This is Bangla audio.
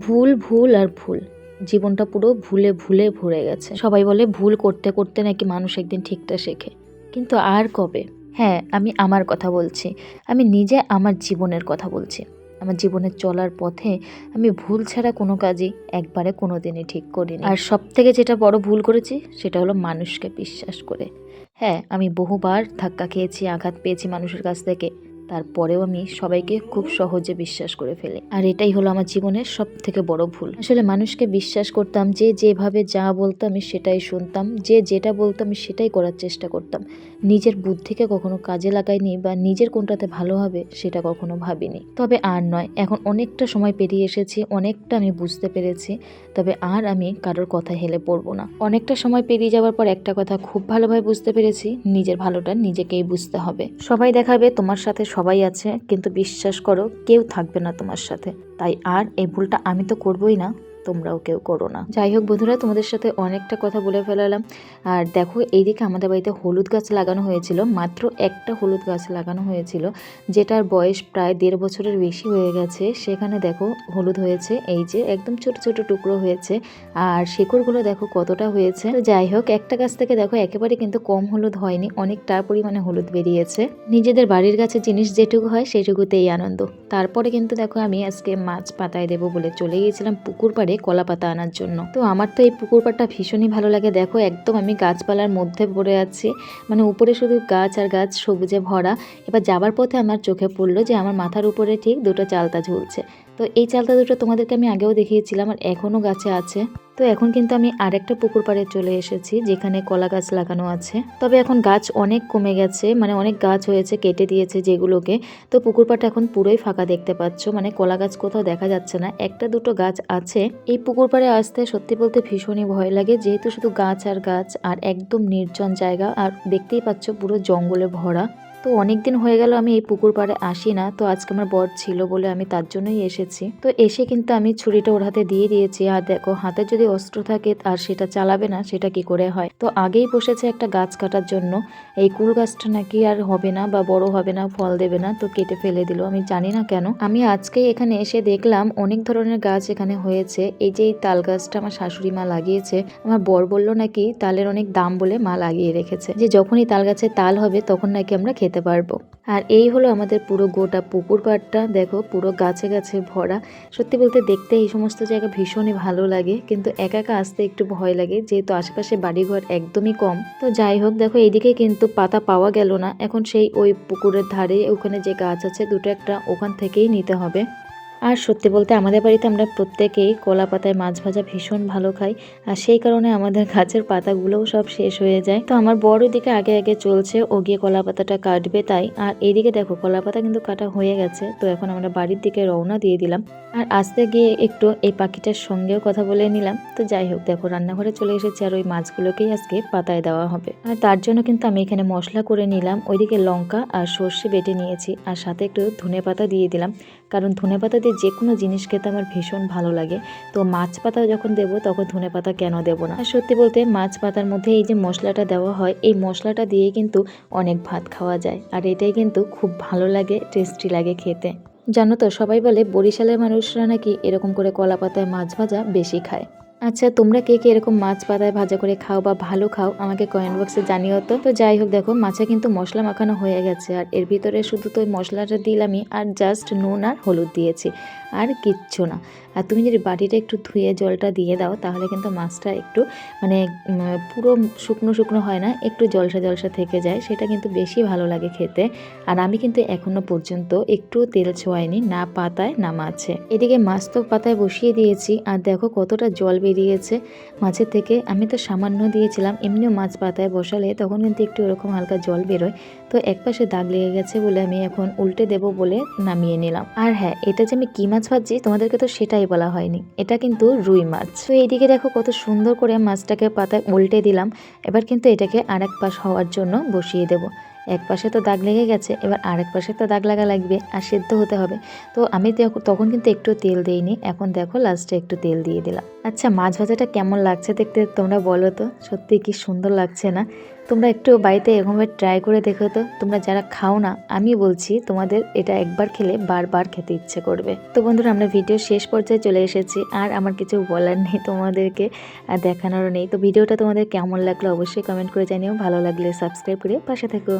ভুল ভুল আর ভুল। জীবনটা পুরো ভুলে ভুলে ভরে গেছে। সবাই বলে ভুল করতে করতে নাকি মানুষ একদিন ঠিকটা শেখে। কিন্তু আর কবে? হ্যাঁ আমি আমার কথা বলছি। আমি নিজে আমার জীবনের কথা বলছি। আমার জীবনের চলার পথে আমি ভুল ছাড়া কোনো কাজই একবারে কোনো দিনই ঠিক করিনি। আর সব থেকে যেটা বড় ভুল করেছি, সেটা হলো মানুষকে বিশ্বাস করে। হ্যাঁ আমি বহুবার ধাক্কা খেয়েছি, আঘাত পেয়েছি মানুষের কাছ থেকে। তারপরেও আমি সবাইকে খুব সহজে বিশ্বাস করে ফেলি। আর এটাই হলো আমার জীবনের সব থেকে বড় ভুল। আসলে মানুষকে বিশ্বাস করতাম, যে যেভাবে যা বলতো আমি সেটাই শুনতাম, যে যেটা বলতো আমি সেটাই করার চেষ্টা করতাম। নিজের বুদ্ধিকে কখনো কাজে লাগাইনি বা নিজের কোনটাতে ভালো হবে সেটা কখনো ভাবিনি। তবে আর নয়, এখন অনেকটা সময় পেরিয়ে এসেছি, অনেকটা আমি বুঝতে পেরেছি, তবে আর আমি কারোর কথা হেলে পড়ব না। অনেকটা সময় পেরিয়ে যাওয়ার পর একটা কথা খুব ভালোভাবে বুঝতে পেরেছি, নিজের ভালোটা নিজেকেই বুঝতে হবে। সবাই দেখাবে তোমার সাথে সবাই আছে, কিন্তু বিশ্বাস করো, কেউ থাকবে না তোমার সাথে। তাই আর এই ভুলটা আমি তো করবোই না। তোমরাও কেউ করো না। যাই হোক বন্ধুরা, তোমাদের সাথে অনেকটা কথা বলে ফেলালাম। আর দেখো, এইদিকে আমাদের বাড়িতে হলুদ গাছ লাগানো হয়েছিল, মাত্র একটা হলুদ গাছ লাগানো হয়েছিল, যেটার বয়স প্রায় দেড় বছরের বেশি হয়ে গেছে। সেখানে দেখো, হলুদ হয়েছে, এই যে একদম ছোট ছোট টুকরো হয়েছে। আর শেকড়গুলো দেখো কতটা হয়েছে। যাই হোক একটা গাছ থেকে দেখো, একেবারে কিন্তু কম হলুদ হয়নি, অনেকটা পরিমাণে হলুদ বেরিয়েছে। নিজেদের বাড়ির গাছে জিনিস যেটুকু হয়, সেটুকুতেই আনন্দ। তারপরে কিন্তু দেখো, আমি আজকে মাছ পাতায় দেবো বলে চলে গিয়েছিলাম পুকুর পাড়ে। কলা পাতা আনার জন্য। তো আমার তো এই পুকুর পাড়টা ভীষণই ভালো লাগে। দেখো, একদম আমি গাছপালার মধ্যে পড়ে আছি। মানে উপরে শুধু গাছ আর গাছ সবুজে ভরা। এবার যাবার পথে আমার চোখে পড়ল যে আমার মাথার উপরে ঠিক দুটো চালতা ঝুলছে। তো এই চালতা দুটো তোমাদেরকে আমি আগেও দেখিয়েছিলাম আর এখনও গাছে আছে। তো এখন কিন্তু আমি আরেকটা পুকুর পাড়ে চলে এসেছি, যেখানে কলা গাছ লাগানো আছে। তবে এখন গাছ অনেক কমে গেছে মানে অনেক গাছ হয়েছে, কেটে দিয়েছে যেগুলোকে। তো পুকুর পাড়টা এখন পুরোই ফাঁকা দেখতে পাচ্ছ মানে কলা গাছ কোথাও দেখা যাচ্ছে না। একটা দুটো গাছ আছে। এই পুকুর পাড়ে আসতে সত্যি বলতে ভীষণই ভয় লাগে, যেহেতু শুধু গাছ আর গাছ আর একদম নির্জন জায়গা, আর দেখতেই পাচ্ছ পুরো জঙ্গলে ভরা। তো অনেক দিন হয়ে গেল আমি এই পুকুর পাড়ে আসি না, তো আজকে আমার বর ছিল বলে আমি তার জন্যই এসেছি। তো এসে কিন্তু আমি ছুরিটা ওর হাতে দিয়ে দিয়েছি, আর দেখো হাতে যদি অস্ত্র থাকে আর সেটা চালাবে না, সেটা কি করে হয়? তো আগেই বসেছে একটা গাছ কাটার জন্য, এই কুল গাছটা নাকি আর হবে না বা বড় হবে না, ফল দেবে না, তো কেটে ফেলে দিল, আমি জানি না কেন। আমি আজকেই এখানে এসে দেখলাম অনেক ধরনের গাছ এখানে হয়েছে, এই যে এই তাল গাছটা আমার শাশুড়ি মা লাগিয়েছে, আমার বর বলল নাকি তালের অনেক দাম বলে মা লাগিয়ে রেখেছে, যে যখনই তাল গাছে তাল হবে তখন নাকি আমরা খেতে পারব। আর এই হলো আমাদের পুরো গোটা পুকুর পাড়টা। দেখো, পুরো গাছে গাছে ভরা। সত্যি বলতে দেখতে এই সমস্ত জায়গা ভীষণই ভালো লাগে, কিন্তু একা একা আসতে একটু ভয় লাগে, যেহেতু আশেপাশে বাড়িঘর একদমই কম। তো যাই হোক, দেখো, এইদিকে কিন্তু পাতা পাওয়া গেল না। এখন সেই ওই পুকুরের ধারে ওখানে যে গাছ আছে, দুটো একটা ওখান থেকেই নিতে হবে। আর সত্যি বলতে আমাদের বাড়িতে আমরা প্রত্যেকেই কলা পাতায় মাছ ভাজা ভীষণ ভালো খাই, আর সেই কারণে আমাদের গাছের পাতাগুলোও সব শেষ হয়ে যায়। তো আমার বড় দিকে আগে আগে চলছে, ও গিয়ে কলা পাতাটা কাটবে তাই। আর এইদিকে দেখো, কলা পাতা কিন্তু কাটা হয়ে গেছে, তো এখন আমরা বাড়ির দিকে রওনা দিয়ে দিলাম। আর আসতে গিয়ে একটু এই পাখিটার সঙ্গেও কথা বলে নিলাম। তো যাই হোক, দেখো রান্নাঘরে চলে এসেছি আর ওই মাছগুলোকেই আজকে পাতায় দেওয়া হবে। আর তার জন্য কিন্তু আমি এখানে মশলা করে নিলাম, ওইদিকে লঙ্কা আর সর্ষে বেটে নিয়েছি। আর সাথে একটু ধনে পাতা দিয়ে দিলাম, কারণ ধনে পাতা দিয়ে যে কোনো জিনিস খেতে আমার ভীষণ ভালো লাগে। তো মাছ পাতা যখন দেবো, তখন ধনে পাতা কেন দেবো না? সত্যি বলতে মাছ পাতার মধ্যে এই যে মশলাটা দেওয়া হয়, এই মশলাটা দিয়ে কিন্তু অনেক ভাত খাওয়া যায়। আর এটাই কিন্তু খুব ভালো লাগে টেস্টি লাগে খেতে। জানো তো, সবাই বলে বরিশালের মানুষরা নাকি এরকম করে কলা পাতায় মাছ ভাজা বেশি খায়। আচ্ছা তোমরা কে কে এরকম মাছ পাতায় ভাজা করে খাও বা ভালো খাও আমাকে কমেন্ট বক্সে জানিও তো। তো যাই হোক, দেখো, মাছে কিন্তু মশলা মাখানো হয়ে গেছে আর এর ভিতরে শুধু তো মশলাটা দিলামই আর জাস্ট নুন আর হলুদ দিয়েছি। আর কিচ্ছু না। আর তুমি যদি বাটিটা একটু ধুয়ে জলটা দিয়ে দাও, তাহলে কিন্তু মাছটা একটু মানে পুরো শুকনো শুকনো হয় না, একটু জলসা জলসা থেকে যায়। সেটা কিন্তু বেশি ভালো লাগে খেতে। আর আমি কিন্তু এখনও পর্যন্ত একটু তেল ছোঁয়াইনি, না পাতায়, না মাছে। এদিকে মাছ তো পাতায় বসিয়ে দিয়েছি, আর দেখো কতটা জল বেরিয়েছে মাছের থেকে। আমি তো সামান্য দিয়েছিলাম, এমনিও মাছ পাতায় বসালে তখন কিন্তু একটু এরকম হালকা জল বেরোয়। তো একপাশে দাগ লেগে গেছে বলে আমি এখন উল্টে দেব বলে নামিয়ে নিলাম। আর হ্যাঁ এটা যে আমি কি মাছ ভাজছি, তোমাদেরকে তো সেটাই বলা হয়নি। এটা কিন্তু রুই মাছ। তো এইদিকে দেখো কত সুন্দর করে মাছটাকে পাতায় উল্টে দিলাম। এবার কিন্তু এটাকে আরেক পাশ হওয়ার জন্য বসিয়ে দেব। এক পাশে তো দাগ লেগে গেছে, এবার আরেক পাশে তো দাগ লাগা লাগবে আর সেদ্ধ হতে হবে। তো আমি তখন কিন্তু একটু তেল দিইনি, এখন দেখো লাস্টে একটু তেল দিয়ে দিলাম। আচ্ছা মাছ ভাজাটা কেমন লাগছে দেখতে তোমরা বলো তো। সত্যি কি সুন্দর লাগছে না? তোমরা একটু বাড়িতে এরকমভাবে ট্রাই করে দেখো তো। তোমরা যারা খাও না আমি বলছি তোমাদের এটা একবার খেলে বারবার খেতে ইচ্ছে করবে। তো বন্ধুরা, আমরা ভিডিও শেষ পর্যায়ে চলে এসেছি আর আমার কিছু বলার নেই তোমাদেরকে আর দেখানোরও নেই। তো ভিডিওটা তোমাদের কেমন লাগল অবশ্যই কমেন্ট করে জানিও। ভালো লাগলে সাবস্ক্রাইব করে পাশে থেকো।